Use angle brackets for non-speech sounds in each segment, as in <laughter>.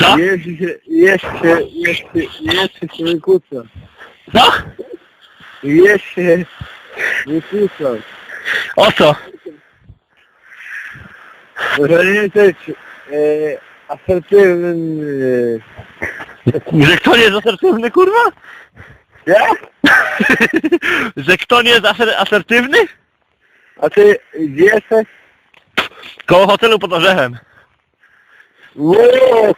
Co? Jeszcze się, jeszcze, jeszcze, jeszcze się wykłóca. Co? Jeszcze wykłóca. O co? Że nie jesteś e, asertywnym... E, Że kto nie jest asertywny, kurwa? jak? <laughs> Że kto nie jest aser asertywny? A ty gdzie jesteś? Koło hotelu pod orzechem. Kurwa,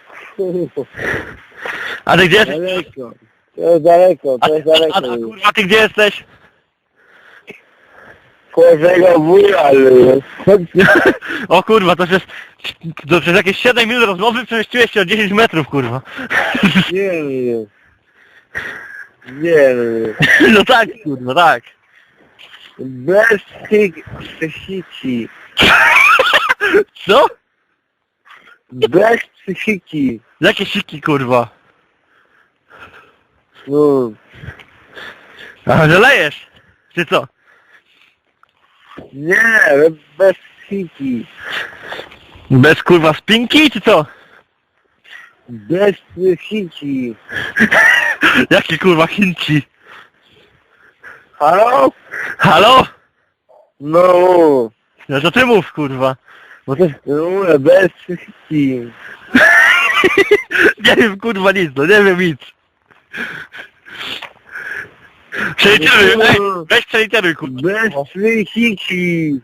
A ty gdzie jesteś? daleko. To jest daleko, A, to jest a, a, daleko. a kurwa ty gdzie jesteś? Korzego wuja, ale... <laughs> O kurwa, to przez, to przez jakieś 7 minut rozmowy przemieściłeś się o 10 metrów, kurwa. Nie wiem. Nie wiem. <laughs> No tak, kurwa, tak. Bez tych psychiki. <laughs> Co? Bez psychiki. Jakie siki, kurwa? No. A, że lejesz? Czy co? Nie, bez psychiki. Bez kurwa spinki, czy co? Bez psychiki. <laughs> Jakie kurwa Chinci? Halo? Halo? No. No to ty mów, kurwa. To... No, bez psychiki. <laughs> Nie wiem, kurwa, nic, no nie wiem nic. Przeliteruj, ej, weź przeliteruj, kurwa. Bez psychiki.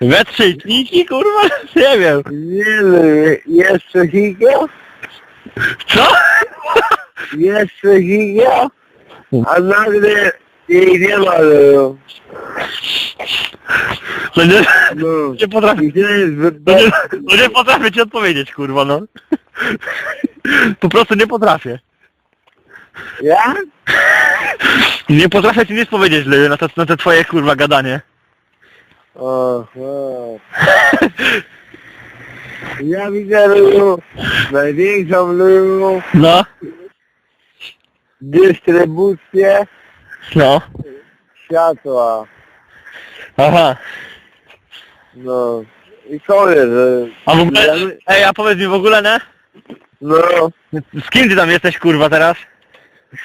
We trzy kniki, kurwa? <laughs> Nie wiem. Nie wiem, jest psychika? Co? Jest psychika? A nagle jej nie ma. No. Nie, No. <laughs> nie potrafię. Gdzie jest No nie, no nie potrafię ci odpowiedzieć, kurwa, no. Po prostu nie potrafię. Ja? Nie potrafię ci nic powiedzieć, Leju, na to, na to twoje, kurwa, gadanie. Aha. Ja widzę Lulu, największą Lulu, No, dystrybucję no. światła. Aha. No. I koniec. że- A w ogóle, ej, a powiedz mi w ogóle, nie? No, Z kim ty tam jesteś, kurwa, teraz?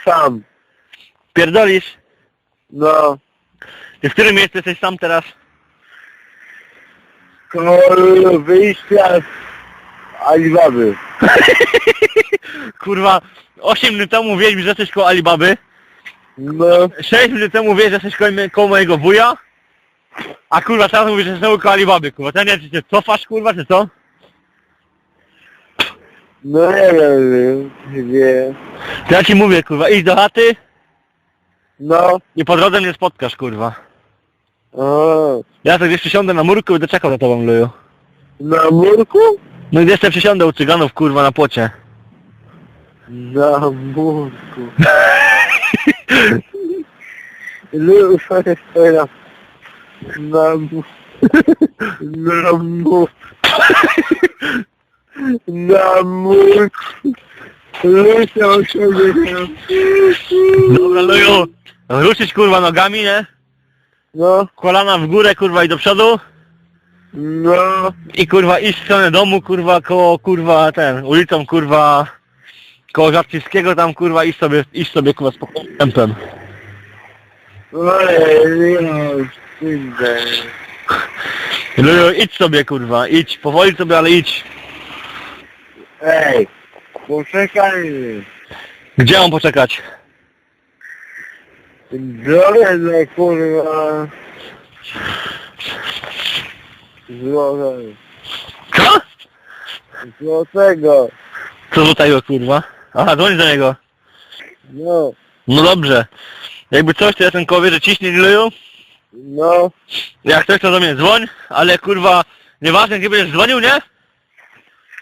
sam. Pierdolisz? No. Ty w którym miejscu jesteś sam teraz? Koło wyjścia z Alibaby. <laughs> kurwa, 8 minut temu mówiłeś mi, że jesteś koło Alibaby. No. 6 minut temu mówiłeś, że jesteś koło mojego wuja. A kurwa, teraz mówisz, że znowu koło Alibaby, kurwa. To nie wiem, czy się cofasz, kurwa, czy co? No nie wiem, gdzie. To ja ci mówię, kurwa, idź do chaty No. i po drodze mnie spotkasz, kurwa. O, Ja to gdzieś przysiądę na murku i będę czekał na tobą, Luju. na murku? No gdzieś sobie przysiądę u cyganów, kurwa, na płocie. Na murku. <laughs> Sobie stoi na... Na. Na murku. Na murku. Lucia osiągnie Dobra, Luju. Ruszyć, kurwa, nogami, nie? No, Kolana w górę, kurwa, i do przodu. no. I kurwa iść w stronę domu, kurwa, koło kurwa ten, ulicą kurwa koło Żabczyńskiego tam kurwa iść sobie, iść sobie kurwa spokojnym tempem. Ojej, ja wstydzę. Luju, idź sobie kurwa, idź, powoli sobie, ale idź. Ej, poczekaj. Gdzie mam poczekać? Za kurwa. Złotego. Co? Złotego. Co do tego kurwa? Aha, dzwoń do niego. No, No dobrze. Jakby coś, to ja ten kowie, że ciśnie Luju. No, Jak coś, to do mnie dzwoń, ale kurwa, nieważne gdzie będziesz dzwonił, nie?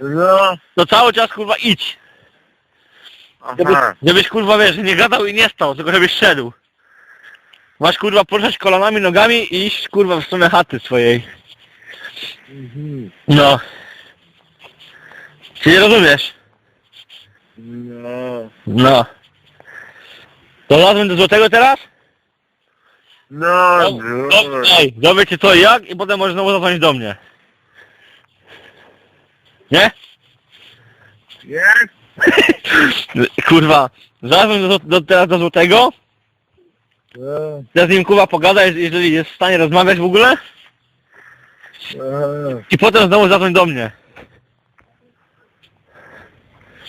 no. To cały czas kurwa idź. Żebyś, Aha. żebyś kurwa wiesz, nie gadał i nie stał, tylko żebyś szedł. Masz kurwa poruszać kolanami, nogami i iść kurwa w stronę chaty swojej. Mhm. No. Czy nie rozumiesz? No. No. To razem do złotego teraz? No, No, no. Ej, dowie cię co i jak i potem możesz znowu zadzwonić do mnie. Nie? Jak? kurwa, zadzwoń do, do, teraz do Złotego, No, teraz z nim kurwa pogada, jeżeli jest w stanie rozmawiać w ogóle aha. i potem znowu zadzwoń do mnie.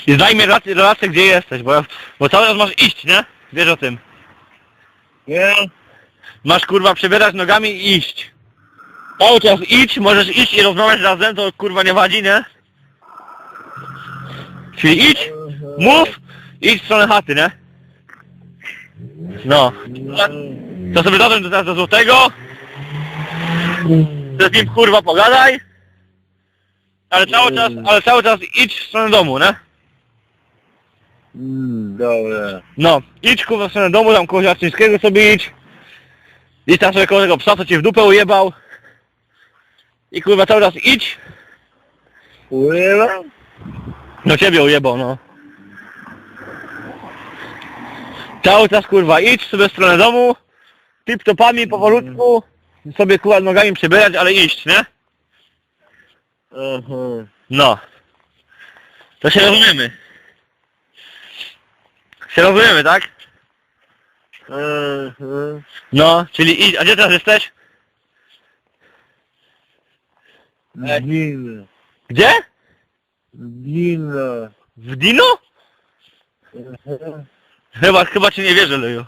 I daj mi relację, relację gdzie jesteś, bo, ja, bo cały czas masz iść, nie? Wiesz o tym. Nie? Masz kurwa przebierać nogami i iść. Cały czas idź, możesz iść i rozmawiać razem, to kurwa nie wadzi, nie? Czyli idź, mów, idź w stronę chaty, nie? No. To sobie dodam do teraz do złotego. Z nim kurwa pogadaj. Ale cały czas, ale cały czas idź w stronę domu, nie? Mm, dobra. No, idź kurwa w stronę domu, tam koło Jarczyńskiego sobie idź. Koło tego psa, co cię w dupę ujebał. I kurwa cały czas idź. Urywa? No ciebie ujebał, no. Cały czas kurwa idź sobie w stronę domu. Tip-topami powolutku. Sobie kurwa nogami przebierać, ale iść, nie? Aha. No. To się rozumiemy. Się rozumiemy, tak? No, czyli idź. A gdzie teraz jesteś? Zimno. Gdzie? Zimno. W Dino? Aha. Chyba, chyba ci nie wierzę, Leju.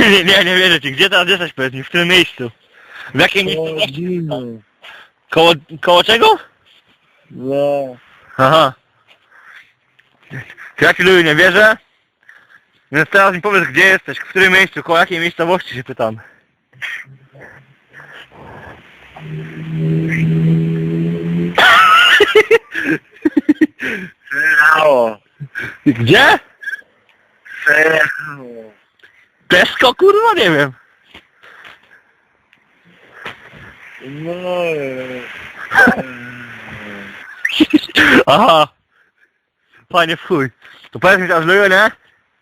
Nie, nie, nie wierzę ci. Gdzie teraz jesteś, powiedz mi? W którym miejscu? W jakim miejscu? zimno. Koło, koło czego? No. Aha. Ja ci Leju nie wierzę. Więc teraz mi powiedz, gdzie jesteś, w którym miejscu, koło jakiej miejscowości się pytam. Przejechało. Gdzie? Przejechało. Pesko, kurwa, nie wiem. No. Aha. Panie w chuj. To powiedz mi teraz Leju, nie?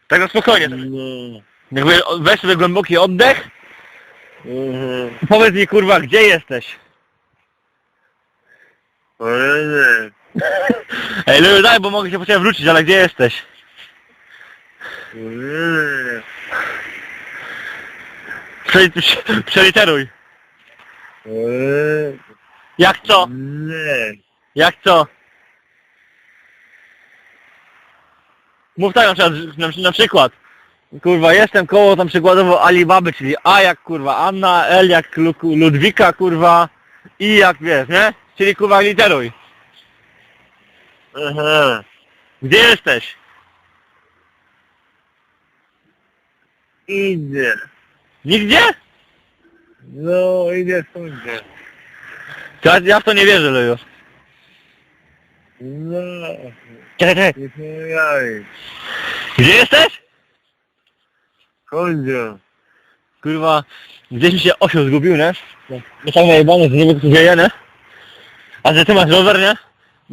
Tego spokojnie. No. Jakby weź sobie głęboki oddech Mhm. i powiedz mi kurwa gdzie jesteś. Nie. <laughs> Ej Leju daj, bo mogę się po ciebie wrócić, ale gdzie jesteś? Nie. Przeli- Przeliteruj. Jak co? nie. Jak co? Mów tak na przykład, na, na przykład. Kurwa, jestem koło tam przykładowo Alibaby, czyli A jak kurwa Anna, L jak Lu- Ludwika kurwa, I jak wiesz, nie? Czyli kurwa literuj. Aha. Gdzie jesteś? Idzie. Nigdzie? No, idzie sądzie. Ja, ja w to nie wierzę, Leju. No. Czekaj, czekaj. Nie. Gdzie jesteś? Sądzie. Kurwa, gdzieś mi się osioł zgubił, nie? No tak najebany, że nie wiem co się dzieje, nie? A że ty masz rower, nie?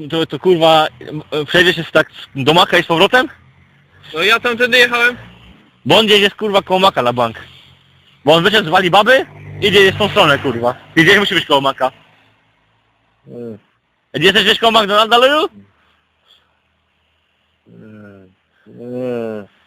To, to kurwa, m- przejdzie się z tak do Maka i z powrotem? No ja tamtędy jechałem. Bo on gdzieś jest kurwa koło Maka na bank. Bo on wyszedł z Wali Baby, idzie w tą stronę kurwa. I gdzieś musi być koło Maka. E, Gdzie jesteś gdzieś koło McDonalda, Leju? E, e.